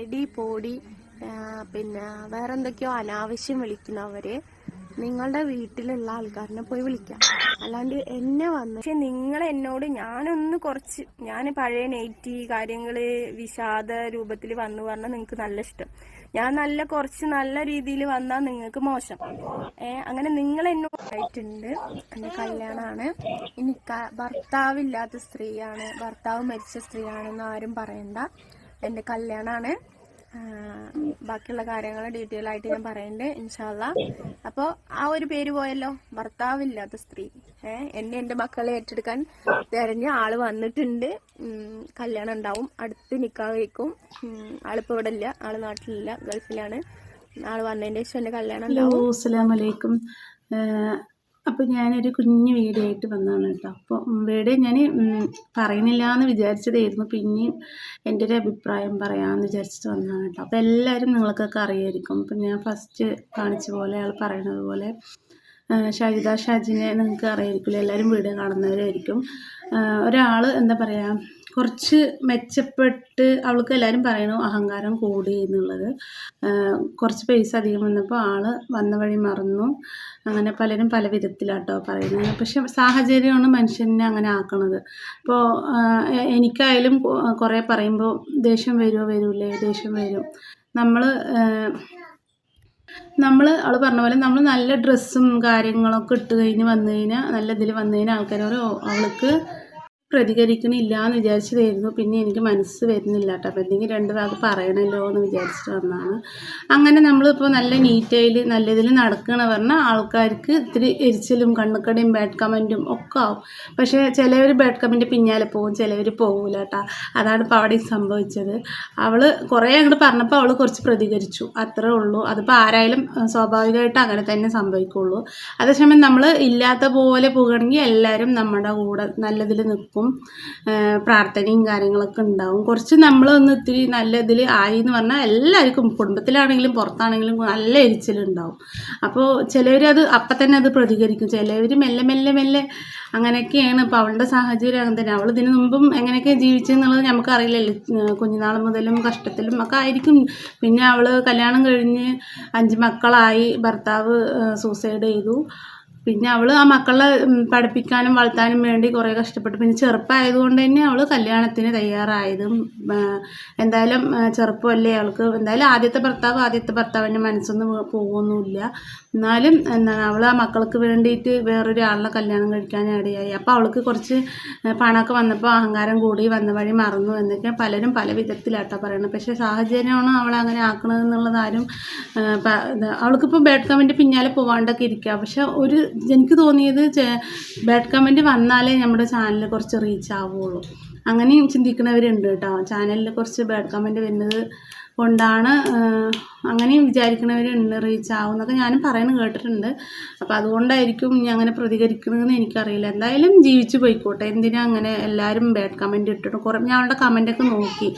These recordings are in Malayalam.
എടി പോടി പിന്നെ വേറെ എന്തൊക്കെയോ അനാവശ്യം വിളിക്കുന്നവര് നിങ്ങളുടെ വീട്ടിലുള്ള ആൾക്കാരനെ പോയി വിളിക്കാം. അല്ലാണ്ട് എന്നെ വന്ന് പക്ഷെ നിങ്ങൾ എന്നോട് ഞാനൊന്ന് കുറച്ച് ഞാൻ പഴയ നെയ്റ്റി കാര്യങ്ങൾ വിഷാദ രൂപത്തിൽ വന്നു പറഞ്ഞാൽ നിങ്ങൾക്ക് നല്ല ഇഷ്ടം. ഞാൻ നല്ല കുറച്ച് നല്ല രീതിയിൽ വന്നാൽ നിങ്ങൾക്ക് മോശം. ഏ അങ്ങനെ നിങ്ങൾ എന്നോട് ആയിട്ടുണ്ട്. എന്റെ കല്യാണമാണ് ഇനി ഭർത്താവില്ലാത്ത സ്ത്രീയാണ് ഭർത്താവ് മരിച്ച സ്ത്രീയാണെന്ന് ആരും പറയണ്ട. എന്റെ കല്യാണമാണ് ബാക്കിയുള്ള കാര്യങ്ങൾ ഡീറ്റെയിൽ ആയിട്ട് ഞാൻ പറയുന്നുണ്ട് ഇൻഷാല്ല അപ്പോൾ ആ ഒരു പേര് പോയല്ലോ ഭർത്താവില്ലാത്ത സ്ത്രീ. ഏഹ് എന്നെ എന്റെ മക്കളെ ഏറ്റെടുക്കാൻ തെരഞ്ഞ ആൾ വന്നിട്ടുണ്ട്. കല്യാണം ഉണ്ടാവും. അടുത്ത് നിക്കാൻ കഴിക്കും ആളിപ്പോ ഇവിടെ ഇല്ല ആൾ നാട്ടിലില്ല ഗൾഫിലാണ്. ആൾ വന്നതിന്റെ ശേഷം എന്റെ കല്യാണം ഉണ്ടാവും. അസ്സലാമു അലൈക്കും. അപ്പോൾ ഞാനൊരു കുഞ്ഞു വീഡിയോ ആയിട്ട് വന്നതാണ് കേട്ടോ. അപ്പോൾ വീഡിയോ ഞാൻ പറയുന്നില്ല എന്ന് വിചാരിച്ചതായിരുന്നു. പിന്നെയും എന്റെ ഒരു അഭിപ്രായം പറയാമെന്ന് വിചാരിച്ചിട്ട് വന്നതാണ് കേട്ടോ. അപ്പോൾ എല്ലാവരും നിങ്ങൾക്കൊക്കെ അറിയായിരിക്കും. അപ്പം ഞാൻ ഫസ്റ്റ് കാണിച്ച പോലെ അയാൾ പറയണത് പോലെ ആ, ഷാജിദ ഷാജിനെ നിങ്ങൾക്ക് അറിയായിരിക്കില്ല എല്ലാവരും വീഡിയോ കാണുന്നവരായിരിക്കും. ഒരാൾ എന്താ പറയുക കുറച്ച് മെച്ചപ്പെട്ട് അവൾക്ക് എല്ലാവരും പറയണു അഹങ്കാരം കൂടി എന്നുള്ളത്. കുറച്ച് പൈസ അധികം വന്നപ്പോൾ ആൾ വന്ന വഴി മറന്നു. അങ്ങനെ പലരും പല വിധത്തിലാട്ടോ പറയുന്നത്. പക്ഷെ സാഹചര്യമാണ് മനുഷ്യനെ അങ്ങനെ ആക്കണത്. അപ്പോൾ എനിക്കായാലും കുറേ പറയുമ്പോൾ ദേഷ്യം വരുമോ വരൂലേ? ദേഷ്യം വരും. നമ്മൾ നമ്മൾ അവൾ പറഞ്ഞ പോലെ നമ്മൾ നല്ല ഡ്രസ്സും കാര്യങ്ങളൊക്കെ ഇട്ട് കഴിഞ്ഞ് വന്നു കഴിഞ്ഞാൽ നല്ല ഇതിൽ വന്നു കഴിഞ്ഞാൽ ആൾക്കാരോട് അവൾക്ക് പ്രതികരിക്കണില്ല എന്ന് വിചാരിച്ചതായിരുന്നു. പിന്നെ എനിക്ക് മനസ്സ് വരുന്നില്ല കേട്ടോ. അപ്പോൾ എന്തെങ്കിലും രണ്ട് ഭാഗം പറയണല്ലോ എന്ന് വിചാരിച്ചിട്ട് വന്നതാണ്. അങ്ങനെ നമ്മളിപ്പോൾ നല്ല നീറ്റയിൽ നല്ല ഇതിൽ നടക്കണ പറഞ്ഞാൽ ആൾക്കാർക്ക് ഇത്തിരി എരിച്ചിലും കണ്ണുക്കടയും ബാഡ് കമന്റും ഒക്കെ ആവും. പക്ഷേ ചിലവർ ബാഡ് കമന്റ് പിന്നാലെ പോകും ചിലവർ പോകില്ല കേട്ടോ. അതാണ് ഇപ്പോൾ അവിടെ സംഭവിച്ചത്. അവൾ കുറേ അങ്ങോട്ട് പറഞ്ഞപ്പോൾ അവൾ കുറച്ച് പ്രതികരിച്ചു. അത്രേ ഉള്ളൂ. അതിപ്പോൾ ആരായാലും സ്വാഭാവികമായിട്ട് അങ്ങനെ തന്നെ സംഭവിക്കുള്ളൂ. അതേസമയം നമ്മൾ ഇല്ലാത്ത പോലെ പോകുകയാണെങ്കിൽ എല്ലാവരും നമ്മുടെ കൂടെ നല്ലതിൽ നിൽക്കും ഏഹ് പ്രാർത്ഥനയും കാര്യങ്ങളൊക്കെ ഉണ്ടാവും. കുറച്ച് നമ്മളൊന്ന് ഇത്തിരി നല്ല ഇതിൽ ആയി എന്ന് പറഞ്ഞാൽ എല്ലാവർക്കും കുടുംബത്തിലാണെങ്കിലും പുറത്താണെങ്കിലും നല്ല എരിച്ചിലുണ്ടാവും. അപ്പോൾ ചിലവർ അത് അപ്പം തന്നെ അത് പ്രതികരിക്കും. ചിലവർ മെല്ലെ മെല്ലെ മെല്ലെ അങ്ങനെയൊക്കെയാണ്. ഇപ്പോൾ അവളുടെ സാഹചര്യം അങ്ങനെ തന്നെ. അവൾ ഇതിനു മുമ്പും എങ്ങനെയൊക്കെ ജീവിച്ചെന്നുള്ളത് നമുക്കറിയില്ലല്ലോ. കുഞ്ഞുനാൾ മുതലും കഷ്ടത്തിലും ഒക്കെ ആയിരിക്കും. പിന്നെ അവൾ കല്യാണം കഴിഞ്ഞ് അഞ്ച് മക്കളായി. ഭർത്താവ് സൂസൈഡ് ചെയ്തു. പിന്നെ അവൾ ആ മക്കളെ പഠിപ്പിക്കാനും വളർത്താനും വേണ്ടി കുറേ കഷ്ടപ്പെട്ടു. പിന്നെ ചെറുപ്പമായതുകൊണ്ട് തന്നെ അവൾ കല്യാണത്തിന് തയ്യാറായതും. എന്തായാലും ചെറുപ്പമല്ലേ അവൾക്ക്. എന്തായാലും ആദ്യത്തെ ഭർത്താവ് ആദ്യത്തെ ഭർത്താവിന്റെ മനസ്സൊന്നും പോകുന്നില്ല എന്നാലും എന്താണ് അവൾ ആ മക്കൾക്ക് വേണ്ടിയിട്ട് വേറൊരാളിനെ കല്യാണം കഴിക്കാൻ ഇടയായി. അപ്പോൾ അവൾക്ക് കുറച്ച് പണമൊക്കെ വന്നപ്പോൾ അഹങ്കാരം കൂടി വന്ന വഴി മറന്നു എന്നൊക്കെ പലരും പല വിധത്തിലാട്ടോ പറയുന്നത് പക്ഷേ സാഹചര്യമാണ് അവൾ അങ്ങനെ ആക്കണതെന്നുള്ളതാരും അവൾക്കിപ്പോൾ ബാഡ് പിന്നാലെ പോവാണ്ടൊക്കെ ഇരിക്കുക പക്ഷെ ഒരു എനിക്ക് തോന്നിയത് ബാഡ് കമന്റ് വന്നാലേ നമ്മുടെ ചാനൽ കുറച്ച് റീച്ച് ആവുള്ളൂ. അങ്ങനെയും ചിന്തിക്കുന്നവരുണ്ട് കേട്ടോ. ചാനലിൽ കുറച്ച് ബാഡ് കമന്റ് വരുന്നത് കൊണ്ടാണ് അങ്ങനെയും വിചാരിക്കുന്നവരുണ്ട് റീച്ച് ആവും എന്നൊക്കെ ഞാനും പറയുന്നത് കേട്ടിട്ടുണ്ട്. അപ്പോൾ അതുകൊണ്ടായിരിക്കും ഞാൻ അങ്ങനെ പ്രതികരിക്കുന്നതെന്ന് എനിക്കറിയില്ല. എന്തായാലും ജീവിച്ചു പോയിക്കോട്ടെ. എന്തിനാ അങ്ങനെ എല്ലാവരും ബാഡ് കമന്റ് ഇട്ടിട്ട് കുറേ ഞാൻ അവളുടെ കമന്റൊക്കെ നോക്കി.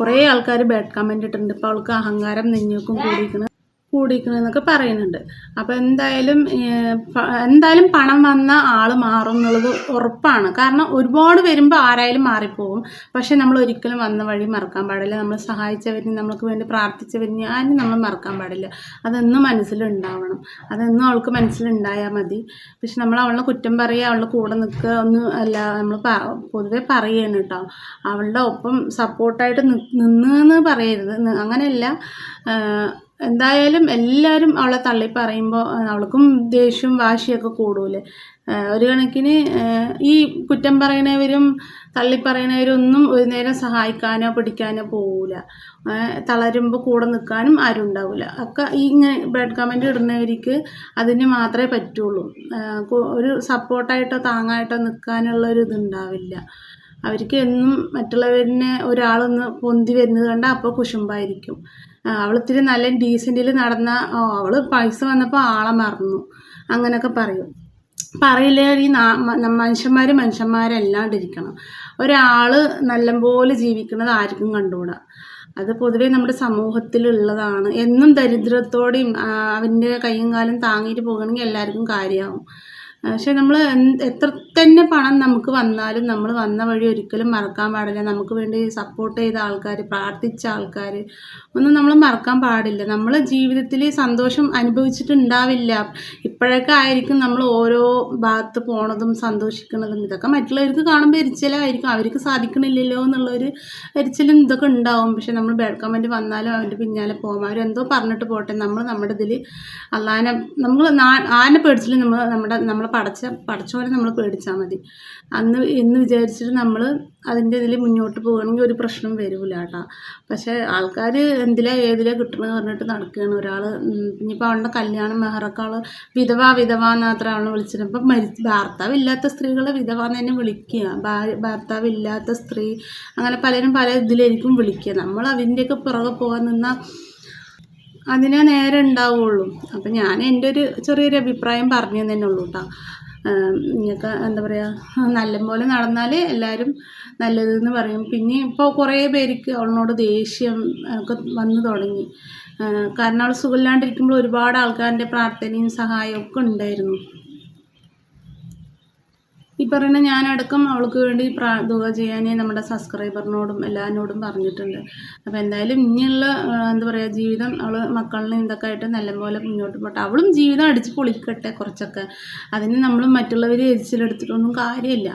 കുറേ ആൾക്കാർ ബാഡ് കമന്റ് ഇട്ടിട്ടുണ്ട്. ഇപ്പോൾ അവൾക്ക് അഹങ്കാരം നെഞ്ഞൊക്കും കൂടിയിരിക്കുന്നത് കൂടിയിരിക്കണമെന്നൊക്കെ പറയുന്നുണ്ട്. അപ്പോൾ എന്തായാലും എന്തായാലും പണം വന്ന ആൾ മാറും എന്നുള്ളത് ഉറപ്പാണ്. കാരണം ഒരുപാട് വരുമ്പോൾ ആരായാലും മാറിപ്പോകും പക്ഷെ നമ്മൾ ഒരിക്കലും വന്ന വഴി മറക്കാൻ പാടില്ല. നമ്മൾ സഹായിച്ചവരിന് നമ്മൾക്ക് വേണ്ടി പ്രാർത്ഥിച്ചവരിന് ആരും നമ്മൾ മറക്കാൻ പാടില്ല. അതെന്നും മനസ്സിലുണ്ടാവണം. അതെന്നും അവൾക്ക് മനസ്സിലുണ്ടായാൽ മതി. പക്ഷെ നമ്മൾ അവളെ കുറ്റം പറയുക അവളുടെ കൂടെ നിൽക്കുക ഒന്നും അല്ല നമ്മൾ പൊതുവെ പറയുകയാണ് കേട്ടോ അവളുടെ ഒപ്പം സപ്പോർട്ടായിട്ട് നിന്നെന്ന് പറയരുത്. നി- അങ്ങനെയല്ല എന്തായാലും എല്ലാവരും അവളെ തള്ളി പറയുമ്പോൾ അവൾക്കും ദേഷ്യവും വാശിയൊക്കെ കൂടൂലേ. ഒരു കണക്കിന് ഈ കുറ്റം പറയണവരും തള്ളി ഒന്നും ഒരു നേരം സഹായിക്കാനോ പിടിക്കാനോ പോവില്ല തളരുമ്പോൾ കൂടെ നിൽക്കാനും ആരും ഉണ്ടാവില്ല ഒക്കെ ഈ ഇങ്ങനെ ബാഡ് കമന്റ് ഇടുന്നവർക്ക് അതിന് മാത്രമേ പറ്റുള്ളൂ. ഒരു സപ്പോർട്ടായിട്ടോ താങ്ങായിട്ടോ നിൽക്കാനുള്ള ഒരു ഇതുണ്ടാവില്ല. അവർക്ക് എന്നും മറ്റുള്ളവരിനെ ഒരാളൊന്ന് പൊന്തി വരുന്നത് കണ്ടാൽ അപ്പോൾ കുശുമ്പായിരിക്കും. അവളിത്തിരി നല്ല ഡീസന്റിൽ നടന്ന അവൾ പൈസ വന്നപ്പോൾ ആളെ മറന്നു. അങ്ങനെയൊക്കെ പറയും. പറയില്ല ഈ മനുഷ്യന്മാർ മനുഷ്യന്മാരല്ലാണ്ടിരിക്കണം ഒരാൾ നല്ലപോലെ ജീവിക്കുന്നത് ആർക്കും കണ്ടുകൂടാ. അത് പൊതുവെ നമ്മുടെ സമൂഹത്തിലുള്ളതാണ്. എന്നും ദരിദ്രത്തോടെയും അവന്റെ കൈയും കാലും താങ്ങിയിട്ട് പോകണമെങ്കിൽ എല്ലാവർക്കും കാര്യമാവും. പക്ഷെ നമ്മൾ എത്ര തന്നെ പണം നമുക്ക് വന്നാലും നമ്മൾ വന്ന വഴി ഒരിക്കലും മറക്കാൻ പാടില്ല. നമുക്ക് വേണ്ടി സപ്പോർട്ട് ചെയ്ത ആൾക്കാർ പ്രാർത്ഥിച്ച ആൾക്കാർ ഒന്നും നമ്മൾ മറക്കാൻ പാടില്ല. നമ്മൾ ജീവിതത്തിൽ സന്തോഷം അനുഭവിച്ചിട്ടുണ്ടാവില്ല. ഇപ്പോഴൊക്കെ ആയിരിക്കും നമ്മൾ ഓരോ ഭാഗത്ത് പോണതും സന്തോഷിക്കുന്നതും. ഇതൊക്കെ മറ്റുള്ളവർക്ക് കാണുമ്പോൾ എരിച്ചിലായിരിക്കും. അവർക്ക് സാധിക്കണില്ലല്ലോ എന്നുള്ളൊരു എരിച്ചിലും ഇതൊക്കെ ഉണ്ടാവും. പക്ഷെ നമ്മൾ ബാഡ് കമന്റ് വന്നാലും അവന്റെ പിന്നാലെ പോകാം. അവരെന്തോ പറഞ്ഞിട്ട് പോട്ടെ. നമ്മൾ നമ്മുടെ ഇതിൽ അള്ളാനെ നമ്മൾ ആനെ പേടിച്ചില്ല നമ്മൾ നമ്മുടെ നമ്മളെ പടച്ച പടച്ചോനെ നമ്മൾ പേടിച്ചാൽ മതി. അന്ന് എന്ന് വിചാരിച്ചിട്ട് നമ്മൾ അതിന്റെ ഇതിൽ മുന്നോട്ട് പോകണമെങ്കിൽ ഒരു പ്രശ്നം വരില്ല കേട്ടോ. പക്ഷേ ആൾക്കാർ എന്തിലാ ഏതിലാ കിട്ടണമെന്ന് പറഞ്ഞിട്ട് നടക്കുകയാണ് ഒരാൾ ഇനിയിപ്പോൾ അവളുടെ കല്യാണം മെഹറൊക്കെ ആൾ വിധവ വിധവ എന്നാത്ര അവളെ വിളിച്ചിട്ടപ്പം മരി ഭർത്താവില്ലാത്ത സ്ത്രീകളെ വിധവ എന്ന് തന്നെ വിളിക്കുക ഭർത്താവില്ലാത്ത സ്ത്രീ അങ്ങനെ പലരും പല ഇതിലായിരിക്കും വിളിക്കുക നമ്മൾ അതിന്റെയൊക്കെ പുറകെ പോകാൻ നിന്നാൽ അതിനെ നേരെ ഉണ്ടാവുള്ളൂ. അപ്പം ഞാൻ എന്റെ ഒരു ചെറിയൊരു അഭിപ്രായം പറഞ്ഞു തന്നെ ഉള്ളൂ കേട്ടോ നിങ്ങൾക്ക് എന്താ പറയുക നല്ലപോലെ നടന്നാൽ എല്ലാവരും നല്ലതെന്ന് പറയും. പിന്നെ ഇപ്പോൾ കുറേ പേർക്ക് അവളിനോട് ദേഷ്യം ഒക്കെ വന്നു തുടങ്ങി. കാരണം അവൾ സുഖമില്ലാണ്ടിരിക്കുമ്പോൾ ഒരുപാട് ആൾക്കാരുടെ പ്രാർത്ഥനയും സഹായവും ഒക്കെ ഉണ്ടായിരുന്നു. ഈ പറയുന്ന ഞാനടക്കം അവൾക്ക് വേണ്ടി പ്രാർത്ഥന ചെയ്യാനേ നമ്മുടെ സബ്സ്ക്രൈബറിനോടും എല്ലാവരോടും പറഞ്ഞിട്ടുണ്ട്. അപ്പോൾ എന്തായാലും ഇനിയുള്ള എന്താ പറയുക ജീവിതം അവൾ മക്കളിനെ ഇതൊക്കെ ആയിട്ട് നല്ലപോലെ മുന്നോട്ട് പോട്ടെ. അവളും ജീവിതം അടിച്ച് പൊളിക്കട്ടെ കുറച്ചൊക്കെ. അതിന് നമ്മൾ മറ്റുള്ളവരെ എരിച്ചിലെടുത്തിട്ടൊന്നും കാര്യമില്ല.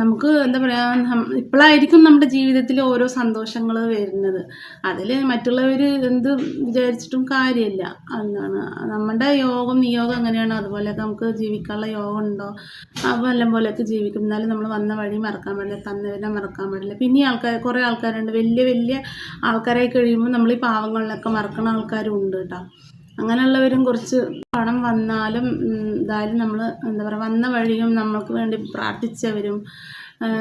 നമുക്ക് എന്താ പറയുക ഇപ്പോഴായിരിക്കും നമ്മുടെ ജീവിതത്തിൽ ഓരോ സന്തോഷങ്ങൾ വരുന്നത്. അതിൽ മറ്റുള്ളവർ എന്ത് വിചാരിച്ചിട്ടും കാര്യമില്ല. എന്താണ് നമ്മുടെ യോഗം നിയോഗം എങ്ങനെയാണോ അതുപോലെയൊക്കെ നമുക്ക് ജീവിക്കാനുള്ള യോഗം ഉണ്ടോ? എല്ലാം പോലെയൊക്കെ ജീവിക്കും. എന്നാലും നമ്മൾ വന്ന വഴി മറക്കാൻ പാടില്ല തന്നവരെ മറക്കാൻ പാടില്ല. പിന്നെ ആൾക്കാർ കുറേ ആൾക്കാരുണ്ട്. വലിയ വലിയ ആൾക്കാരായി കഴിയുമ്പോൾ നമ്മൾ ഈ പാവങ്ങളിലൊക്കെ മറക്കുന്ന ആൾക്കാരും ഉണ്ട് കേട്ടോ. അങ്ങനെയുള്ളവരും കുറച്ച് പണം വന്നാലും എന്തായാലും നമ്മൾ എന്താ പറയുക വന്ന വഴിയും നമുക്ക് വേണ്ടി പ്രാർത്ഥിച്ചവരും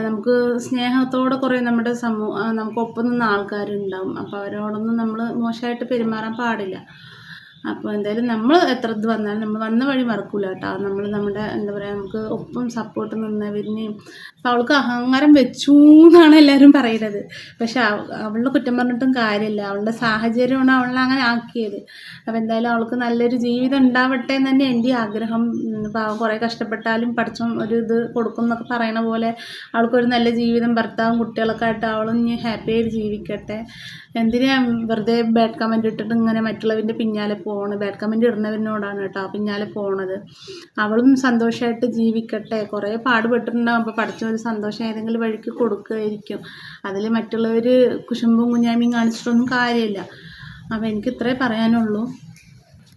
നമുക്ക് സ്നേഹത്തോടെ കുറേ നമ്മുടെ സമൂഹം നമുക്കൊപ്പം നിന്ന ആൾക്കാരുണ്ടാവും. അപ്പോൾ അവരോടൊന്നും നമ്മൾ മോശമായിട്ട് പെരുമാറാൻ പാടില്ല. അപ്പോൾ എന്തായാലും നമ്മൾ എത്ര ഇത് വന്നാലും നമ്മൾ വന്ന വഴി മറക്കൂല കേട്ടോ. നമ്മൾ നമ്മുടെ എന്താ പറയുക നമുക്ക് ഒപ്പം സപ്പോർട്ട് നിന്നവരിനെയും അപ്പോൾ അവൾക്ക് അഹങ്കാരം വെച്ചു എന്നാണ് എല്ലാവരും പറയുന്നത് പക്ഷെ അവ- അവളുടെ കുറ്റം പറഞ്ഞിട്ടും കാര്യമില്ല. അവളുടെ സാഹചര്യമാണ് അവളെ അങ്ങനെ ആക്കിയത്. അപ്പോൾ എന്തായാലും അവൾക്ക് നല്ലൊരു ജീവിതം ഉണ്ടാവട്ടെ എന്ന് തന്നെ എന്റെ ആഗ്രഹം. പാവം കുറേ കഷ്ടപ്പെട്ടാലും പഠിച്ചും ഒരു ഇത് കൊടുക്കും എന്നൊക്കെ പറയണ പോലെ അവൾക്കൊരു നല്ല ജീവിതം ഭർത്താവും കുട്ടികളൊക്കെ ആയിട്ട് അവളും ഇനി ഹാപ്പി ആയിട്ട് ജീവിക്കട്ടെ. എന്തിനാ വെറുതെ ബാഡ് കമന്റ് ഇട്ടിട്ട് ഇങ്ങനെ മറ്റുള്ളവരുടെ പിന്നാലെ പോകണം ബാഡ് കമന്റ് ഇടുന്നവരിനോടാണ് കേട്ടോ പിന്നാലെ പോണത്. അവളും സന്തോഷമായിട്ട് ജീവിക്കട്ടെ. കുറേ പാടുപെട്ടിട്ടുണ്ടാവും. അപ്പോൾ പഠിച്ച ഒരു സന്തോഷം ഏതെങ്കിലും വഴിക്ക് കൊടുക്കുമായിരിക്കും അതിൽ മറ്റുള്ളവർ കുശുമ്പും കുഞ്ഞാമിയും കാണിച്ചിട്ടൊന്നും കാര്യമില്ല. അപ്പോൾ എനിക്ക് ഇത്രേ പറയാനുള്ളൂ.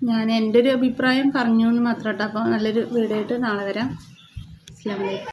ഞാൻ എന്റെ ഒരു അഭിപ്രായം പറഞ്ഞു എന്ന് മാത്രം കേട്ടോ. അപ്പോൾ നല്ലൊരു വീഡിയോ ആയിട്ട് നാളെ വരാം. അസ്സാം വലൈക്കും